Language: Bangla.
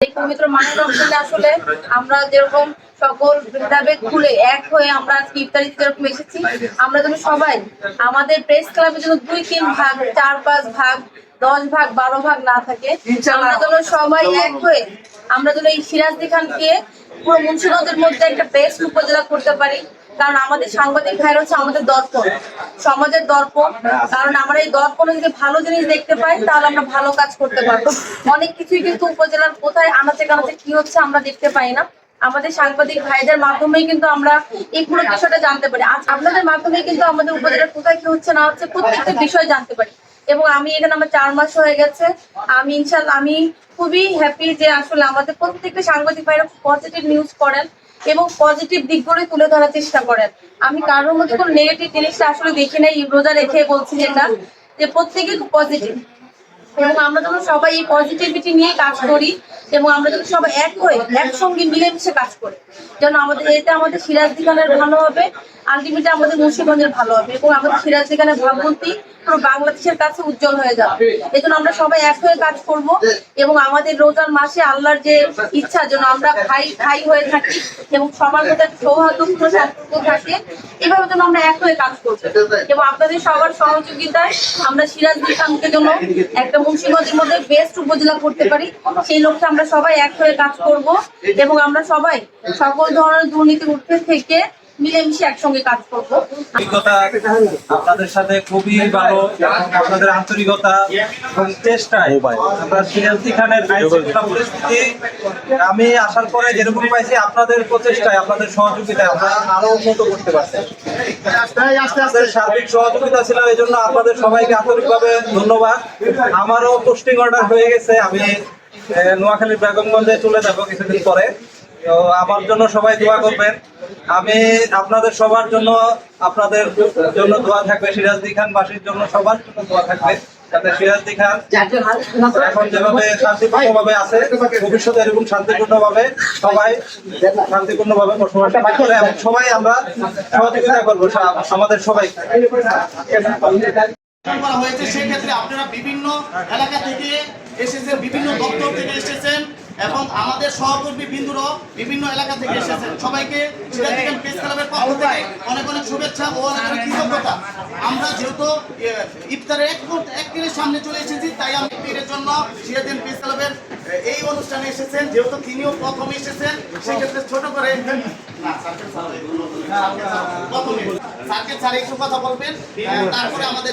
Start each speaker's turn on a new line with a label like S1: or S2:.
S1: এই পবিত্র মাহের আসলে আমরা যেরকম সকল ভেদাভেদ খুলে এক হয়ে আমরা আজকে ইফতারিতে যেরকম এসেছি। আমরা যেন সবাই আমাদের প্রেস ক্লাবের জন্য দুই তিন ভাগ চার পাঁচ ভাগ দশ ভাগ বারো ভাগ না থাকে। আমরা যেন সবাই এক হয়ে আমরা যেন এই সিরাজদি খানকে পুরো মুন্সিগঞ্জের মধ্যে একটা বেস্ট উপজেলা করতে পারি। কারণ আমাদের সাংবাদিক ভাইরা হচ্ছে আমাদের দর্পণ। সমাজের দর্পণ। কারণ আমরা এই দর্পণে যদি ভালো জিনিস দেখতে পাই, তাহলে আমরা ভালো কাজ করতে পারব। অনেক কিছুই কিন্তু উপজেলার কোথায় আনাচে কানাচে কি হচ্ছে আমরা দেখতে পাই না। আমাদের সাংবাদিক ভাইদের মাধ্যমেই কিন্তু আমরা এই পুরো বিষয়টা জানতে পারি। আপনাদের মাধ্যমে কিন্তু আমাদের উপজেলার কোথায় কি হচ্ছে না হচ্ছে প্রত্যেকটা বিষয় জানতে পারি। এবং আমি এখানে আমার চার মাস হয়ে গেছে। আমি ইনশাল্লাহ আমি খুবই হ্যাপি যে আসলে আমাদের প্রত্যেকটা সাংবাদিক ভাইরা পজিটিভ নিউজ করেন এবং পজিটিভ দিকগুলো তুলে ধরার চেষ্টা করেন। আমি কারোর মধ্যে কোনো নেগেটিভ জিনিসটা আসলে দেখি নাই, রোজা রেখে বলছি যেটা, যে প্রত্যেকে খুব পজিটিভ এবং আমরা যখন সবাই এই পজিটিভিটি নিয়ে কাজ করি এবং আমরা যখন সবাই এক হয়ে একসঙ্গে মিলেমিশে কাজ করি, যেন আমাদের, এতে আমাদের সিরাজ দিখানের ভালো হবে আলটিমেটলি আমাদের মুন্সিগঞ্জের ভালো হবে এবং আমাদের সিরাজ দিখানের ভাবমূর্তি পুরো বাংলাদেশের কাছে উজ্জ্বল হয়ে যাবে। এই জন্য আমরা সবাই এক হয়ে কাজ করব এবং আমাদের রোজার মাসে আল্লাহর যে ইচ্ছা, যেন আমরা ভাই ভাই হয়ে থাকি এবং সবার মধ্যে সম্পর্ক থাকে, এভাবে যেন আমরা এক হয়ে কাজ করব। এবং আপনাদের সবার সহযোগিতায় আমরা সিরাজ খানকে জন্য একটা মুন্সিগঞ্জের মধ্যে বেস্ট উপজেলা করতে পারি, সেই লক্ষ্যে আমরা সবাই এক হয়ে কাজ করব এবং আমরা সবাই সকল ধরনের দুর্নীতি উঠে থেকে মিলেমিশে একসঙ্গে কাজ করব।
S2: অভিজ্ঞতা আপনাদের সাথে খুবই ভালো আপনাদের আন্তরিকতা এবং চেষ্টায় আমরা খানের পরিস্থিতি আমি আসার পরে যেরকম পাইছি আপনাদের প্রচেষ্টায় আপনাদের সহযোগিতায় আমরা আরও উন্নত করতে পারছি। সার্বিক সহযোগিতা ছিল এই জন্য আপনাদের সবাইকে আন্তরিকভাবে ধন্যবাদ। আমারও পোস্টিং অর্ডার হয়ে গেছে আমি নোয়াখালীর বেগমগঞ্জে চলে যাব কিছুদিন পরে। তো আমার জন্য সবাই দোয়া করবেন। আমি আপনাদের সবার জন্য, আপনাদের জন্য দোয়া থাকবে সিরাজদি খান বাসীর জন্য সবার জন্য দোয়া থাকবে, যাতে সিরাজদি খান এখন যেভাবে শান্তিপূর্ণভাবে আছে, ভবিষ্যতে এরকম শান্তিপূর্ণভাবে সবাই শান্তিপূর্ণভাবে বসবাস করতে পারে এবং সবাই আমরা সহযোগিতা করব আমাদের সবাই
S3: করা আপনারা বিভিন্ন এলাকা থেকে এসেছেন, বিভিন্ন দপ্তর থেকে এসেছেন। এবং আমাদের সহকর্মী বিন্দুরাও বিভিন্ন এলাকা থেকে এসেছেন সবাইকে অনেক অনেক শুভেচ্ছা ও অনেক কৃতজ্ঞতা। আমরা যেহেতু ইফতারের এক মুহূর্তে এক মিনিট সামনে চলে এসেছি তাই আমি ইফতারের জন্য সিরাজদিন প্রেস ক্লাবের এই অনুষ্ঠানে এসেছেন। যেহেতু তিনিও প্রথম এসেছেন সেক্ষেত্রে ছোট করে সার্কেল স্যার, একটু কথা বলবেন তারপরে আমাদের